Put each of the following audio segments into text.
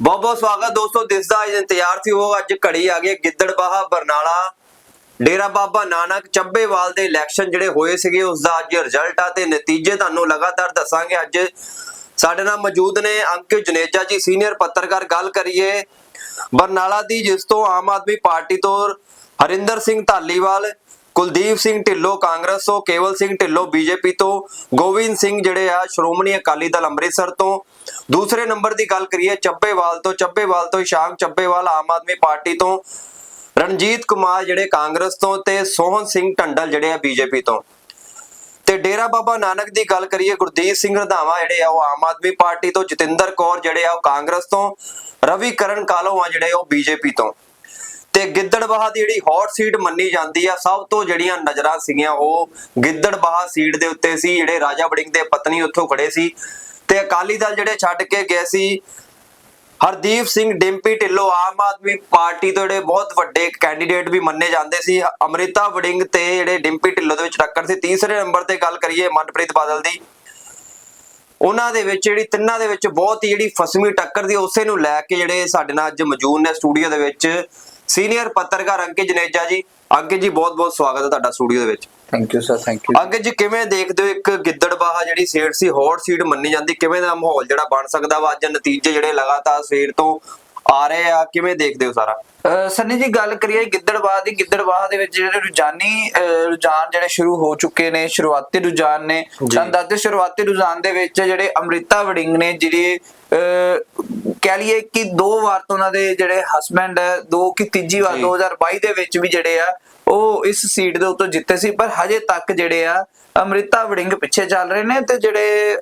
ਬਹੁਤ ਬਹੁਤ ਸਵਾਗਤ ਦੋਸਤੋ ਦਿਸਦਾ ਇੰਤਜ਼ਾਰ ਸੀ, ਉਹ ਅੱਜ ਘੜੀ ਆ ਗਈ ਹੈ ਗਿੱਦੜਬਾਹਾ, ਬਰਨਾਲਾ। ਡੇਰਾ ਬਾਬਾ ਨਾਨਕ ਚੱਬੇਵਾਲ ਦੇ ਇਲੈਕਸ਼ਨ ਜਿਹੜੇ ਹੋਏ ਸੀਗੇ, ਉਸ ਦਾ ਅੱਜ ਰਿਜ਼ਲਟ ਆ ਤੇ ਨਤੀਜੇ ਤੁਹਾਨੂੰ ਲਗਾਤਾਰ ਦੱਸਾਂਗੇ। ਅੱਜ ਸਾਡੇ ਨਾਲ ਮੌਜੂਦ ਨੇ ਅੰਕਿਤ ਜਨੇਜਾ ਜੀ ਸੀਨੀਅਰ ਪੱਤਰਕਾਰ, ਗੱਲ ਕਰੀਏ ਬਰਨਾਲਾ ਦੀ, ਜਿਸ ਤੋਂ ਆਮ ਆਦਮੀ ਪਾਰਟੀ ਤੋਂ ਹਰਿੰਦਰ ਸਿੰਘ ਧਾਲੀਵਾਲ ਕੁਲਦੀਪ ਸਿੰਘ ਢਿੱਲੋਂ ਕਾਂਗਰਸ ਤੋਂ, ਕੇਵਲ ਸਿੰਘ ਢਿੱਲੋਂ ਬੀਜੇਪੀ ਤੋਂ, ਗੋਬਿੰਦ ਸਿੰਘ ਜਿਹੜੇ ਆ ਸ਼੍ਰੋਮਣੀ ਅਕਾਲੀ ਦਲ ਅੰਮ੍ਰਿਤਸਰ ਤੋਂ। ਦੂਸਰੇ ਨੰਬਰ ਦੀ ਗੱਲ ਕਰੀਏ, ਚੱਬੇਵਾਲ ਤੋਂ ਚੱਬੇਵਾਲ ਤੋਂ ਇਸ਼ਾਕ ਚੱਬੇਵਾਲ ਆਮ ਆਦਮੀ ਪਾਰਟੀ ਤੋਂ, ਰਣਜੀਤ ਕੁਮਾਰ ਜਿਹੜੇ ਕਾਂਗਰਸ ਤੋਂ ਤੇ ਸੋਹਨ ਸਿੰਘ ਟੰਡਲ ਜਿਹੜੇ ਆ ਬੀਜੇਪੀ ਤੋਂ। ਤੇ ਡੇਰਾ ਬਾਬਾ ਨਾਨਕ ਦੀ ਗੱਲ ਕਰੀਏ, ਗੁਰਦੀਪ ਸਿੰਘ ਰੰਧਾਵਾ ਜਿਹੜੇ ਆ ਉਹ ਆਮ ਆਦਮੀ ਪਾਰਟੀ ਤੋਂ, ਜਤਿੰਦਰ ਕੌਰ ਜਿਹੜੇ ਆ ਉਹ ਕਾਂਗਰਸ ਤੋਂ ਰਵੀ ਕਰਨ ਕਾਲੋਆ ਜਿਹੜੇ ਉਹ ਬੀਜੇਪੀ ਤੋਂ। ਤੇ ਗਿੱਦੜਬਾਹਾ ਦੀ ਜਿਹੜੀ ਹੌਟ ਸੀਟ ਮੰਨੀ ਜਾਂਦੀ ਆ, ਸਭ ਤੋਂ ਜਿਹੜੀਆਂ ਨਜ਼ਰਾਂ ਸੀਗੀਆਂ ਉਹ ਗਿੱਦੜਬਾਹਾ ਸੀਟ ਦੇ ਉੱਤੇ ਸੀ, ਜਿਹੜੇ ਰਾਜਾ ਵੜਿੰਗ ਦੇ ਪਤਨੀ ਉੱਥੋਂ ਖੜੇ ਸੀ ਤੇ ਅਕਾਲੀ ਦਲ ਜਿਹੜੇ ਛੱਡ ਕੇ ਗਏ ਸੀ, ਹਰਦੀਪ ਸਿੰਘ, ਡਿੰਪੀ ਢਿੱਲੋਂ, ਆਮ ਆਦਮੀ ਪਾਰਟੀ ਤੋਂ ਜਿਹੜੇ ਬਹੁਤ ਵੱਡੇ ਕੈਂਡੀਡੇਟ ਵੀ ਮੰਨੇ ਜਾਂਦੇ ਸੀ, ਅਮ੍ਰਿਤਾ ਵੜਿੰਗ ਤੇ ਜਿਹੜੇ ਡਿੰਪੀ ਢਿੱਲੋਂ ਦੇ ਵਿੱਚ ਟੱਕਰ ਸੀ, ਤੀਸਰੇ ਨੰਬਰ ਤੇ ਗੱਲ ਕਰੀਏ ਮਨਪ੍ਰੀਤ ਬਾਦਲ ਦੀ, ਉਹਨਾਂ ਦੇ ਵਿੱਚ ਜਿਹੜੀ ਤਿੰਨਾਂ ਦੇ ਵਿੱਚ ਬਹੁਤ ਹੀ ਜਿਹੜੀ ਫਸਮੀ ਟੱਕਰ ਦੀ ਉਸੇ ਨੂੰ ਲੈ ਕੇ ਜਿਹੜੇ ਸਾਡੇ ਨਾਲ ਅੱਜ ਮੌਜੂਦ ਨੇ ਸਟੂਡੀਓ ਦੇ ਵਿੱਚ ਸੀਨੀਅਰ ਪੱਤਰਕਾਰ ਅੰਕਿਤ ਜਨੇਜਾ ਜੀ ਅੰਕਿਤ ਜੀ ਬਹੁਤ ਬਹੁਤ ਸਵਾਗਤ ਹੈ ਤੁਹਾਡਾ ਸਟੂਡੀਓ ਦੇ ਵਿੱਚ। Thank you sir thank you Ankit ji ਕਿਵੇਂ ਦੇਖਦੇ ਹੋ ਇੱਕ ਗਿੱਦੜਬਾਹਾ ਜਿਹੜੀ ਸੀਟ ਸੀ ਹੌਟ ਸੀਟ ਮੰਨੀ ਜਾਂਦੀ? ਕਿਵੇਂ ਦਾ ਮਾਹੌਲ ਜਿਹੜਾ ਬਣ ਸਕਦਾ ਵਾ? ਅੱਜ ਨਤੀਜੇ ਜਿਹੜੇ ਲਗਾਤਾਰ ਸਵੇਰ ਤੋਂ ਆ ਰਹੇ ਆ ਕਿਵੇਂ ਦੇਖਦੇ ਹੋ ਸਾਰਾ? ਸੰਨੀ ਜੀ ਗੱਲ ਕਰੀਏ ਗਿੱਦੜਬਾਹ ਦੀ ਗਿੱਦੜਬਾਹ ਦੇ ਵਿੱਚ ਜਿਹੜੇ ਰੁਝਾਨੀ ਰੁਝਾਨ ਜਿਹੜੇ ਸ਼ੁਰੂ ਹੋ ਚੁੱਕੇ ਨੇ ਸ਼ੁਰੂਆਤੀ ਰੁਝਾਨ ਨੇ। ਤਾਂ ਦੱਸਦੇ ਸ਼ੁਰੂਆਤੀ ਰੁਝਾਨ ਦੇ ਵਿੱਚ ਜਿਹੜੇ ਅਮ੍ਰਿਤਾ ਵੜਿੰਗ ਨੇ ਜਿਹੜੇ ਕਹਿ ਲਈਏ ਕਿ ਦੋ ਵਾਰ ਤੋਂ ਉਹਨਾਂ ਦੇ ਜਿਹੜੇ ਹਸਬੰਡ ਹੈ ਦੋ ਕਿ ਤੀਜੀ ਵਾਰ ਜੀ। 2022 ਦੇ ਵਿੱਚ ਵੀ ਜਿਹੜੇ ਆ ਉਹ ਇਸ ਸੀਟ ਦੇ ਉੱਤੇ ਜਿੱਤੇ ਸੀ ਪਰ ਹਜੇ ਤੱਕ ਜਿਹੜੇ ਆ ਅਮ੍ਰਿਤਾ ਵੜਿੰਗ ਪਿੱਛੇ ਚੱਲ ਰਹੇ ਨੇ ਤੇ ਜਿਹੜੇ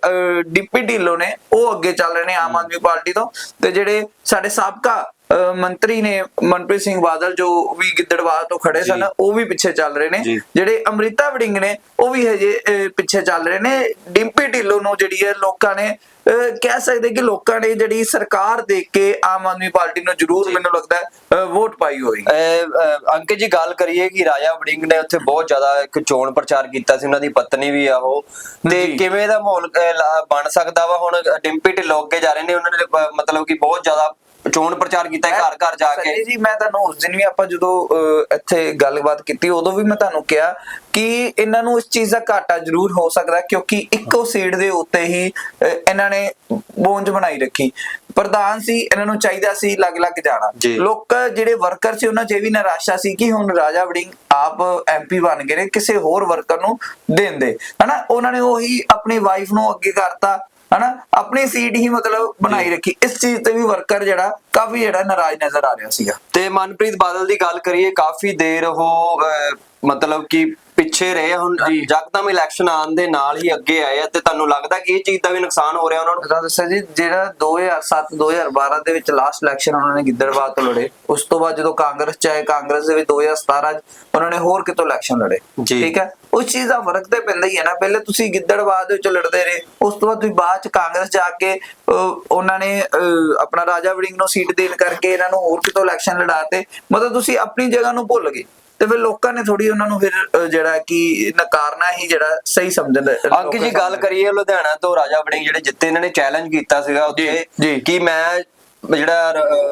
ਡਿਪਟੀ ਢਿੱਲੋਂ ਨੇ ਉਹ ਅੱਗੇ ਚੱਲ ਰਹੇ ਨੇ ਆਮ ਆਦਮੀ ਪਾਰਟੀ ਤੋਂ ਤੇ ਜਿਹੜੇ ਸਾਡੇ ਸਾਬਕਾ ਮੰਤਰੀ ਨੇ ਮਨਪ੍ਰੀਤ ਸਿੰਘ ਬਾਦਲ ਜੋ ਵੀ ਗਿੱਦੜਵਾਹ ਤੋਂ ਖੜੇ। ਸਨ ਉਹ ਵੀ ਪਿੱਛੇ ਚੱਲ ਰਹੇ ਨੇ। ਜਿਹੜੇ ਅਮ੍ਰਿਤਾ ਵੜਿੰਗ ਨੇ ਉਹ ਵੀ ਹਜੇ ਪਿੱਛੇ ਚੱਲ ਰਹੇ ਨੇ ਡਿੰਪੀ ਢਿੱਲੋਂ ਨੂੰ ਜਿਹੜੀ ਹੈ ਲੋਕਾਂ ਨੇ ਕਹਿ ਸਕਦੇ ਕਿ ਲੋਕਾਂ ਨੇ ਜਿਹੜੀ ਸਰਕਾਰ ਦੇਖ ਕੇ ਆਮ ਆਦਮੀ ਪਾਰਟੀ ਨੂੰ ਜ਼ਰੂਰ ਮੈਨੂੰ ਲੱਗਦਾ ਵੋਟ ਪਾਈ ਹੋਈ ਅੰਕਿਤ ਜੀ ਗੱਲ ਕਰੀਏ ਕਿ ਰਾਜਾ ਵੜਿੰਗ ਨੇ ਉੱਥੇ ਬਹੁਤ ਜ਼ਿਆਦਾ ਇੱਕ ਚੋਣ ਪ੍ਰਚਾਰ ਕੀਤਾ ਸੀ ਉਹਨਾਂ ਦੀ ਪਤਨੀ ਵੀ ਆ ਉਹ ਤੇ। ਕਿਵੇਂ ਦਾ ਮਾਹੌਲ ਬਣ ਸਕਦਾ ਵਾ ਹੁਣ ਡਿੰਪੀ ਢਿੱਲੋਂ ਅੱਗੇ ਜਾ ਰਹੇ ਨੇ ਉਹਨਾਂ ਨੇ ਮਤਲਬ ਕਿ ਬਹੁਤ ਜ਼ਿਆਦਾ ਚੋਣ ਪ੍ਰਚਾਰ ਕੀਤਾ ਹੈ ਘਰ ਘਰ ਜਾ ਸੰਜੇ ਕੇ ਜੀ ਮੈਂ ਤੁਹਾਨੂੰ ਉਸ ਦਿਨ ਵੀ ਆਪਾਂ ਜਦੋਂ ਇੱਥੇ ਗੱਲਬਾਤ ਕੀਤੀ ਉਦੋਂ ਵੀ ਮੈਂ ਤੁਹਾਨੂੰ ਕਿਹਾ ਕਿ ਇਹਨਾਂ ਨੂੰ ਇਸ ਚੀਜ਼ ਦਾ ਘਾਟਾ ਜ਼ਰੂਰ ਹੋ ਸਕਦਾ ਕਿਉਂਕਿ ਇੱਕੋ ਸੀਟ ਦੇ ਉੱਤੇ ਹੀ ਇਹਨਾਂ ਨੇ ਬੋਂਜ ਬਣਾਈ ਰੱਖੀ। ਪ੍ਰਧਾਨ ਸੀ ਇਹਨਾਂ ਨੂੰ ਚਾਹੀਦਾ ਸੀ ਲੱਗ-ਲੱਗ ਜਾਣਾ। ਲੋਕ ਜਿਹੜੇ ਵਰਕਰ ਸੀ ਉਹਨਾਂ 'ਚ ਇਹ ਵੀ ਨਿਰਾਸ਼ਾ ਸੀ ਕਿ ਹੁਣ ਰਾਜਾ ਵੜਿੰਗ ਆਪ ਐਮਪੀ ਬਣ ਗਏ ਨੇ ਕਿਸੇ ਹੋਰ ਵਰਕਰ ਨੂੰ ਦੇਣ ਦੇ। ਹਨਾ? ਉਹਨਾਂ ਨੇ ਉਹੀ ਆਪਣੀ ਵਾਈਫ ਨੂੰ ਅੱਗੇ ਕਰਤਾ। ਹਨਾ? ਆਪਣੀ ਸੀਟ ਹੀ ਮਤਲਬ ਬਣਾਈ ਰੱਖੀ। ਇਸ ਚੀਜ਼ ਤੇ ਵੀ ਵਰਕਰ ਜਿਹੜਾ ਕਾਫੀ ਜਿਹੜਾ ਨਾਰਾਜ਼ ਨਜ਼ਰ ਆ ਰਿਹਾ ਸੀਗਾ। ਤੇ ਮਨਪ੍ਰੀਤ ਬਾਦਲ ਦੀ ਗੱਲ ਕਰੀਏ ਕਾਫੀ ਦੇਰ ਉਹ ਮਤਲਬ ਕਿ ਪਿੱਛੇ ਰਹੇ। ਹੁਣ ਜੀ। ਜਕਦਮ ਇਲੈਕਸ਼ਨ ਆਉਣ ਦੇ ਨਾਲ ਹੀ ਅੱਗੇ ਆਏ ਆ ਤੇ ਤੁਹਾਨੂੰ ਲੱਗਦਾ ਕਿ ਇਹ ਚੀਜ਼ ਦਾ ਵੀ ਨੁਕਸਾਨ ਹੋ ਰਿਹਾ ਉਹਨਾਂ ਨੂੰ ਦੱਸਿਆ ਜੀ ਜਿਹੜਾ 2007 2012 ਦੇ ਵਿੱਚ ਲਾਸਟ ਇਲੈਕਸ਼ਨ ਉਹਨਾਂ ਨੇ ਗਿੱਦੜਬਾਹ ਤੋਂ ਲੜੇ ਉਸ ਤੋਂ ਬਾਅਦ ਜਦੋਂ ਕਾਂਗਰਸ ਚ ਆਏ ਕਾਂਗਰਸ ਦੇ ਵਿੱਚ 2017 ਚ ਉਹਨਾਂ ਨੇ ਹੋਰ ਕਿਤੋਂ ਇਲੈਕਸ਼ਨ ਲੜੇ। ਠੀਕ ਹੈ ਉਸ ਚੀਜ਼ ਦਾ ਫ਼ਰਕ ਤੇ ਪੈਂਦਾ ਹੀ ਹੈ ਨਾ ਪਹਿਲੇ ਤੁਸੀਂ ਗਿੱਦੜਬਾਹ ਦੇ ਵਿੱਚ ਲੜਦੇ ਰਹੇ ਉਸ ਤੋਂ ਬਾਅਦ ਤੁਸੀਂ ਬਾਅਦ ਚ ਕਾਂਗਰਸ ਜਾ ਕੇ ਉਹਨਾਂ ਨੇ ਆਪਣਾ ਰਾਜਾ ਵੜਿੰਗ ਨੂੰ ਸੀਟ ਦੇਣ ਕਰਕੇ ਇਹਨਾਂ ਨੂੰ ਹੋਰ ਕਿਤੋਂ ਇਲੈਕਸ਼ਨ ਲੜਾਤੇ ਮਤਲਬ ਤੁਸੀਂ ਆਪਣੀ ਜਗ੍ਹਾ ਨੂੰ ਭੁੱਲ ਗਏ ਤੇ ਫਿਰ ਲੋਕਾਂ ਨੇ ਥੋੜੀ ਉਹਨਾਂ ਨੂੰ ਫਿਰ ਜਿਹੜਾ ਕਿ ਨਕਾਰਨਾ ਹੀ ਜਿਹੜਾ ਸਹੀ ਸਮਝਣ ਅੰਕਿਤ ਜੀ ਗੱਲ ਕਰੀਏ ਲੁਧਿਆਣਾ ਤੋਂ ਰਾਜਾ ਵੜਿੰਗ ਜਿਹੜੇ ਜਿੱਤੇ ਇਹਨਾਂ ਨੇ ਚੈਲੰਜ ਕੀਤਾ ਸੀਗਾ ਉੱਥੇ। ਕਿ ਮੈਂ ਜਿਹੜਾ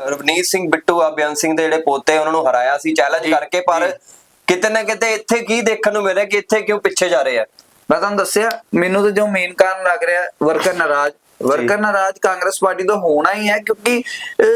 ਰਵਨੀਤ ਸਿੰਘ ਬਿੱਟੂ ਆ ਬਿਆਨ ਸਿੰਘ ਦੇ ਜਿਹੜੇ ਪੋਤੇ ਉਹਨਾਂ ਨੂੰ ਹਰਾਇਆ ਸੀ ਚੈਲੰਜ ਕਰਕੇ ਪਰ। ਕਿਤੇ ਨਾ ਕਿਤੇ ਇੱਥੇ ਕੀ ਦੇਖਣ ਨੂੰ ਮਿਲ ਰਿਹਾ ਕਿ ਇੱਥੇ ਕਿਉਂ ਪਿੱਛੇ ਜਾ ਰਹੇ ਆ ਮੈਂ ਤੁਹਾਨੂੰ ਦੱਸਿਆ ਮੈਨੂੰ ਤਾਂ ਜੋ ਮੇਨ ਕਾਰਨ ਲੱਗ ਰਿਹਾ ਵਰਕਰ ਨਾਰਾਜ਼ ਵਰਕਰ ਨਾਰਾਜ਼ ਕਾਂਗਰਸ ਪਾਰਟੀ ਤੋਂ ਹੋਣਾ ਹੀ ਹੈ ਕਿਉਂਕਿ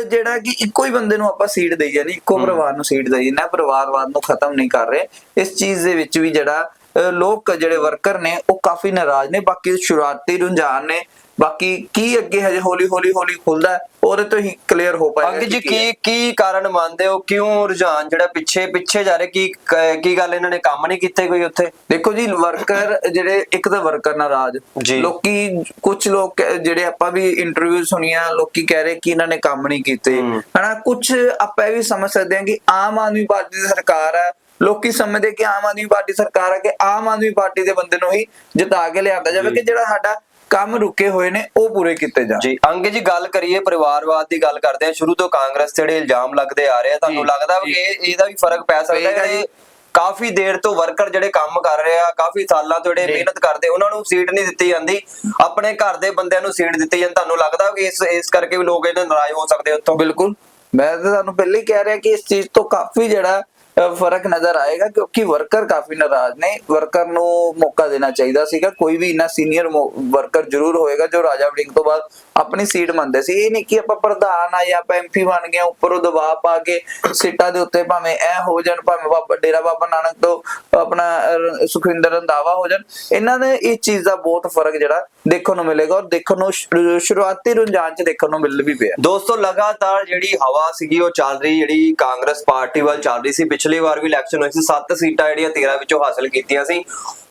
ਜਿਹੜਾ ਕਿ ਇੱਕੋ ਹੀ ਬੰਦੇ ਨੂੰ ਆਪਾਂ ਸੀਟ ਦੇਈ ਜਾਨੀ ਇੱਕੋ ਪਰਿਵਾਰ ਨੂੰ ਸੀਟ ਦੇਈ ਨਾ ਪਰਿਵਾਰਵਾਦ ਨੂੰ ਖਤਮ ਨਹੀਂ ਕਰ ਰਹੇ। ਇਸ ਚੀਜ਼ ਦੇ ਵਿੱਚ ਵੀ ਜਿਹੜਾ ਲੋਕ ਜਿਹੜੇ ਵਰਕਰ ਨੇ ਉਹ ਕਾਫੀ ਨਾਰਾਜ਼ ਨੇ ਬਾਕੀ ਸ਼ੁਰੂਆਤੀ ਰੁਝਾਨ ਨੇ ਬਾਕੀ ਕੀ ਅੱਗੇ ਹਜੇ ਹੌਲੀ ਹੌਲੀ ਹੌਲੀ ਖੁੱਲਦਾ ਉਹਦੇ ਤੋਂ ਹੀ ਕਲੀਅਰ ਹੋ ਪਾਏਗਾ ਅੰਕਿਤ ਜੀ ਕਿ ਕੀ ਕਾਰਨ ਮੰਨਦੇ ਹੋ? ਕਿਉਂ ਰੁਝਾਨ ਜਿਹੜਾ ਪਿੱਛੇ ਪਿੱਛੇ ਜਾ ਰਿਹਾ? ਕੀ ਕ- ਗੱਲ ਇਹਨਾਂ ਨੇ ਕੰਮ ਨਹੀਂ ਕੀਤੇ ਕੋਈ ਉੱਥੇ? ਦੇਖੋ ਜੀ ਵਰਕਰ ਜਿਹੜੇ ਇੱਕ ਤਾਂ ਵਰਕਰ ਨਾਰਾਜ਼। ਲੋਕੀ ਕੁਝ ਲੋਕ ਜਿਹੜੇ ਆਪਾਂ ਵੀ ਇੰਟਰਵਿਊ ਸੁਣੀਆਂ ਲੋਕੀ ਕਹਿ ਰਹੇ ਕਿ ਇਹਨਾਂ ਨੇ ਕੰਮ ਨਹੀਂ ਕੀਤੇ। ਹਨਾ ਕੁਝ ਆਪਾਂ ਇਹ ਵੀ ਸਮਝ ਸਕਦੇ ਹਾਂ ਕਿ ਆਮ ਆਦਮੀ ਪਾਰਟੀ ਦੀ ਸਰਕਾਰ ਹੈ। ਲੋਕੀ ਸਮਝਦੇ ਕਿ ਆਮ ਆਦਮੀ ਪਾਰਟੀ ਸਰਕਾਰ ਹੈ ਕਿ ਆਮ ਆਦਮੀ ਪਾਰਟੀ ਦੇ ਬੰਦੇ ਨੂੰ ਹੀ ਜਿਤਾ ਕੇ ਲਿਆਂਦਾ ਜਾਵੇ। ਕਿ ਜਿਹੜਾ ਸਾਡਾ ਕੰਮ ਰੁਕੇ ਹੋਏ ਨੇ ਉਹ ਪੂਰੇ ਕੀਤੇ ਜਾਣ। ਜੀ ਅੰਕਿਤ ਜੀ ਗੱਲ ਕਰੀਏ ਪਰਿਵਾਰਵਾਦ ਦੀ ਗੱਲ ਕਰਦੇ ਆ ਸ਼ੁਰੂ ਤੋਂ ਕਾਂਗਰਸ ਤੇ ਜਿਹੜੇ ਇਲਜ਼ਾਮ ਲੱਗਦੇ ਆ ਰਹੇ ਆ ਤੁਹਾਨੂੰ ਲੱਗਦਾ। ਇਹ ਇਹਦਾ ਵੀ ਫ਼ਰਕ ਪੈ ਸਕਦਾ? ਹੈ ਜੀ। ਕਾਫੀ ਦੇਰ ਤੋਂ ਵਰਕਰ ਜਿਹੜੇ ਕੰਮ ਕਰ ਰਹੇ ਆ ਕਾਫੀ ਸਾਲਾਂ ਤੋਂ ਜਿਹੜੇ। ਮਿਹਨਤ ਕਰਦੇ ਉਹਨਾਂ ਨੂੰ ਸੀਟ ਨਹੀਂ ਦਿੱਤੀ ਜਾਂਦੀ। ਆਪਣੇ ਘਰ ਦੇ ਬੰਦਿਆਂ ਨੂੰ ਸੀਟ ਦਿੱਤੀ ਜਾਂਦੀ। ਤੁਹਾਨੂੰ ਲੱਗਦਾ ਕਿ ਇਸ ਇਸ ਕਰਕੇ ਵੀ ਲੋਕ ਇਹਨਾਂ ਨਾਰਾਜ਼ ਹੋ ਸਕਦੇ ਉੱਥੋਂ? ਬਿਲਕੁਲ। ਮੈਂ ਤਾਂ ਤੁਹਾਨੂੰ ਪਹਿਲੇ ਹੀ ਕਹਿ ਰਿਹਾ ਕਿ ਇਸ ਚੀਜ਼ ਤੋਂ ਕਾਫੀ ਜਿਹੜਾ ਫ਼ਰਕ ਨਜ਼ਰ ਆਏਗਾ ਕਿਉਂਕਿ ਵਰਕਰ ਕਾਫੀ ਨਾਰਾਜ਼ ਨੇ। ਵਰਕਰ ਨੂੰ ਮੌਕਾ ਦੇਣਾ ਚਾਹੀਦਾ ਸੀਗਾ। ਕੋਈ ਵੀ ਇੰਨਾ ਸੀਨੀਅਰ ਵਰਕਰ ਜ਼ਰੂਰ ਹੋਏਗਾ ਜੋ ਰਾਜਾ ਵੜਿੰਗ ਤੋਂ ਬਾਅਦ ਆਪਣੀ ਸੀਟ ਮੰਨਦੇ ਸੀ। ਇਹ ਨਹੀਂ ਕਿ ਆਪਾਂ ਪ੍ਰਧਾਨ ਆ ਜਾਂ ਆਪਾਂ ਐਮਪੀ ਬਣ ਗਏ ਉੱਪਰੋਂ ਦਬਾਅ ਪਾ ਕੇ ਸੀਟਾਂ ਦੇ ਉੱਤੇ ਭਾਵੇਂ ਐ ਹੋ ਜਾਣ ਭਾਵੇਂ ਬਾਬਾ ਡੇਰਾ ਬਾਬਾ ਨਾਨਕ ਤੋਂ ਆਪਣਾ ਅ, ਸੁਖਵਿੰਦਰ ਰੰਧਾਵਾ ਹੋ ਜਾਣ। ਇਹਨਾਂ ਦੇ ਇਸ ਚੀਜ਼ ਦਾ ਬਹੁਤ ਫ਼ਰਕ ਜਿਹੜਾ ਦੇਖਣ ਨੂੰ ਮਿਲੇਗਾ ਔਰ ਦੇਖਣ ਨੂੰ ਸ਼ੁਰੂਆਤੀ ਰੁਝਾਨ ਚ ਦੇਖਣ ਨੂੰ ਮਿਲ ਵੀ ਪਿਆ। ਦੋਸਤੋ ਲਗਾਤਾਰ ਜਿਹੜੀ ਹਵਾ ਸੀਗੀ ਉਹ ਚੱਲ ਰਹੀ ਜਿਹੜੀ ਕਾਂਗਰਸ ਪਾਰਟੀ ਵੱਲ ਚੱਲ ਰਹੀ ਸੀ ਪਿਛਲੀ ਪਿਛਲੀ ਵਾਰ ਵੀ ਇਲੈਕਸ਼ਨ ਹੋਈ ਸੀ 7 ਸੀਟਾਂ ਜਿਹੜੀਆਂ 13 ਵਿੱਚੋਂ ਹਾਸਲ ਕੀਤੀਆਂ ਸੀ।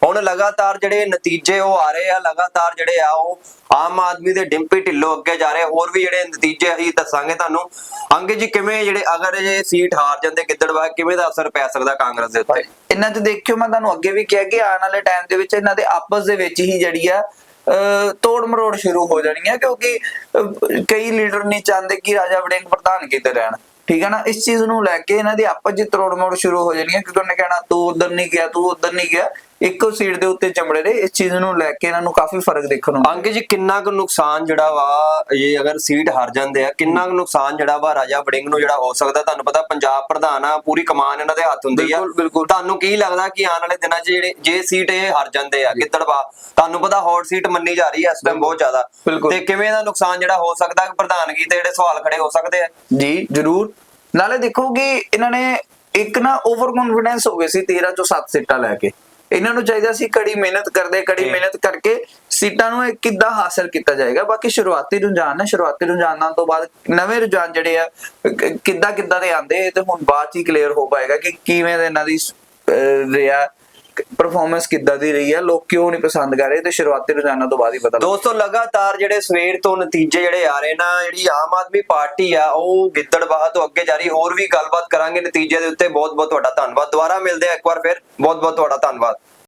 ਹੁਣ ਲਗਾਤਾਰ ਜਿਹੜੇ ਨਤੀਜੇ ਉਹ ਆ ਰਹੇ ਆ, ਲਗਾਤਾਰ ਜਿਹੜੇ ਆ ਉਹ ਆਮ ਆਦਮੀ ਦੇ ਡਿੰਪੀ ਢਿੱਲੋਂ ਅੱਗੇ ਜਾ ਰਹੇ ਹੋਰ ਵੀ ਜਿਹੜੇ ਨਤੀਜੇ ਅਸੀਂ ਦੱਸਾਂਗੇ ਤੁਹਾਨੂੰ। ਅੰਗੇ ਜੀ, ਕਿਵੇਂ ਜਿਹੜੇ ਅਗਰ ਇਹ ਸੀਟ ਹਾਰ ਜਾਂਦੇ ਗਿੱਦੜਬਾਹ ਕਿਵੇਂ ਦਾ ਅਸਰ ਪੈ ਸਕਦਾ ਕਾਂਗਰਸ ਦੇ ਉੱਤੇ? ਇਹਨਾਂ 'ਚ ਦੇਖਿਓ, ਮੈਂ ਤੁਹਾਨੂੰ ਅੱਗੇ ਵੀ ਕਿਹਾ ਕਿ ਆਉਣ ਵਾਲੇ ਟਾਈਮ ਦੇ ਵਿੱਚ ਇਹਨਾਂ ਦੇ ਆਪਸ ਦੇ ਵਿੱਚ ਹੀ ਜਿਹੜੀ ਆ ਤੋੜ ਮਰੋੜ ਸ਼ੁਰੂ ਹੋ ਜਾਣੀ ਹੈ ਕਿਉਂਕਿ ਕਈ ਲੀਡਰ ਨਹੀਂ ਚਾਹੁੰਦੇ ਕਿ ਰਾਜਾ ਵੜਿੰਗ ਪ੍ਰਧਾਨ ਕੀਤੇ ਰਹਿਣ। ਠੀਕ ਹੈ ਨਾ? ਇਸ ਚੀਜ਼ ਨੂੰ ਲੈ ਕੇ ਇਹਨਾਂ ਦੀ ਆਪਸ 'ਚ ਤੋੜ ਸ਼ੁਰੂ ਹੋ ਜਾਣੀ ਹੈ, ਕਿਉਂਕਿ ਉਹਨੇ ਕਹਿਣਾ, ਤੂੰ ਉਧਰ ਨਹੀਂ ਗਿਆ, ਤੂੰ ਉਧਰ ਨਹੀਂ ਗਿਆ। ਇੱਕੋ ਸੀਟ ਦੇ ਉੱਤੇ ਚਮੜੇ ਰਹੇ ਇਸ ਚੀਜ਼ ਨੂੰ ਲੈ ਕੇ ਇਹਨਾਂ ਨੂੰ ਕਾਫੀ ਫ਼ਰਕ ਦੇਖਣ ਨੂੰ ਅੰਗੇ ਜੀ ਕਿੰਨਾ ਕੁ ਨੁਕਸਾਨ ਜਿਹੜਾ ਵਾ ਇਹ ਅਗਰ ਸੀਟ ਹਾਰ ਜਾਂਦੇ ਆ ਕਿੰਨਾ ਕੁ ਨੁਕਸਾਨ ਜਿਹੜਾ ਵਾ ਰਾਜਾ ਵੜਿੰਗ ਨੂੰ ਜਿਹੜਾ ਹੋ ਸਕਦਾ? ਤੁਹਾਨੂੰ ਪਤਾ ਪੰਜਾਬ ਪ੍ਰਧਾਨ ਆ ਪੂਰੀ ਕਮਾਨ ਇਹਨਾਂ ਦੇ ਹੱਥ ਹੁੰਦੀ ਆ। ਤੁਹਾਨੂੰ ਕੀ ਲੱਗਦਾ ਕਿ ਆਉਣ ਵਾਲੇ ਦਿਨਾਂ 'ਚ ਜਿਹੜੇ ਜੇ ਸੀਟ ਇਹ ਹਾਰ ਜਾਂਦੇ ਆ ਗਿੱਦੜਬਾ ਤੁਹਾਨੂੰ ਪਤਾ ਹੌਟ ਸੀਟ ਮੰਨੀ ਜਾ ਰਹੀ ਹੈ ਇਸ ਟਾਈਮ ਬਹੁਤ ਜ਼ਿਆਦਾ। ਤੇ ਕਿਵੇਂ ਦਾ ਨੁਕਸਾਨ ਜਿਹੜਾ ਹੋ ਸਕਦਾ ਕਿ ਪ੍ਰਧਾਨਗੀ ਤੇ ਜਿਹੜੇ ਸਵਾਲ ਖੜੇ ਹੋ ਸਕਦੇ ਆ? ਜੀ ਜਰੂਰ। ਨਾਲੇ ਦੇਖੋ ਕਿ ਇਹਨਾਂ ਨੇ ਇੱਕ ਨਾ ਓਵਰ ਕੌਨਫੀਡੈਂਸ ਹੋ ਗਏ ਸੀ 13 ਚੋਂ 7 ਸੀਟਾਂ ਲੈ ਕੇ। ਇਹਨਾਂ ਨੂੰ ਚਾਹੀਦਾ ਸੀ ਕੜੀ ਮਿਹਨਤ ਕਰਦੇ ਕੜੀ। ਮਿਹਨਤ ਕਰਕੇ ਸੀਟਾਂ ਨੂੰ ਕਿੱਦਾਂ ਹਾਸਲ ਕੀਤਾ ਜਾਏਗਾ ਬਾਕੀ ਸ਼ੁਰੂਆਤੀ ਰੁਝਾਨ ਹੈ ਸ਼ੁਰੂਆਤੀ ਰੁਝਾਨਾਂ ਤੋਂ ਬਾਅਦ ਨਵੇਂ ਰੁਝਾਨ ਜਿਹੜੇ ਆ ਕਿੱਦਾਂ ਕਿੱਦਾਂ ਦੇ ਆਂਦੇ ਤੇ ਹੁਣ ਬਾਅਦ ਚ ਹੀ ਕਲੀਅਰ ਹੋ ਪਾਏਗਾ ਕਿ ਕਿਵੇਂ ਦੇ ਇਹਨਾਂ ਦੀ ਰਿਹਾ ਪਰਫਾਰਮੈਂਸ ਕਿੱਦਾਂ ਦੀ ਰਹੀ ਹੈ ਲੋਕ ਕਿਉਂ ਨਹੀਂ ਪਸੰਦ ਕਰ ਰਹੇ? ਤੇ ਸ਼ੁਰੂਆਤੀ ਰੁਝਾਨਾਂ ਤੋਂ ਬਾਅਦ ਹੀ ਪਤਾ ਦੋਸਤੋ, ਲਗਾਤਾਰ ਜਿਹੜੇ ਸਵੇਰ ਤੋਂ ਨਤੀਜੇ ਜਿਹੜੇ ਆ ਰਹੇ ਨਾ, ਜਿਹੜੀ ਆਮ ਆਦਮੀ ਪਾਰਟੀ ਆ, ਉਹ ਗਿੱਦੜਬਾਹ ਤੋਂ ਅੱਗੇ ਜਾ ਰਹੀ ਹੋਰ ਵੀ ਗੱਲਬਾਤ ਕਰਾਂਗੇ ਨਤੀਜੇ ਦੇ ਉੱਤੇ। ਬਹੁਤ ਬਹੁਤ ਤੁਹਾਡਾ ਧੰਨਵਾਦ। ਦੁਬਾਰਾ ਮਿਲਦੇ ਆ ਇੱਕ ਵਾਰ ਫਿਰ। ਬਹੁਤ ਬਹੁਤ ਤੁਹਾਡਾ ਧੰਨਵਾਦ।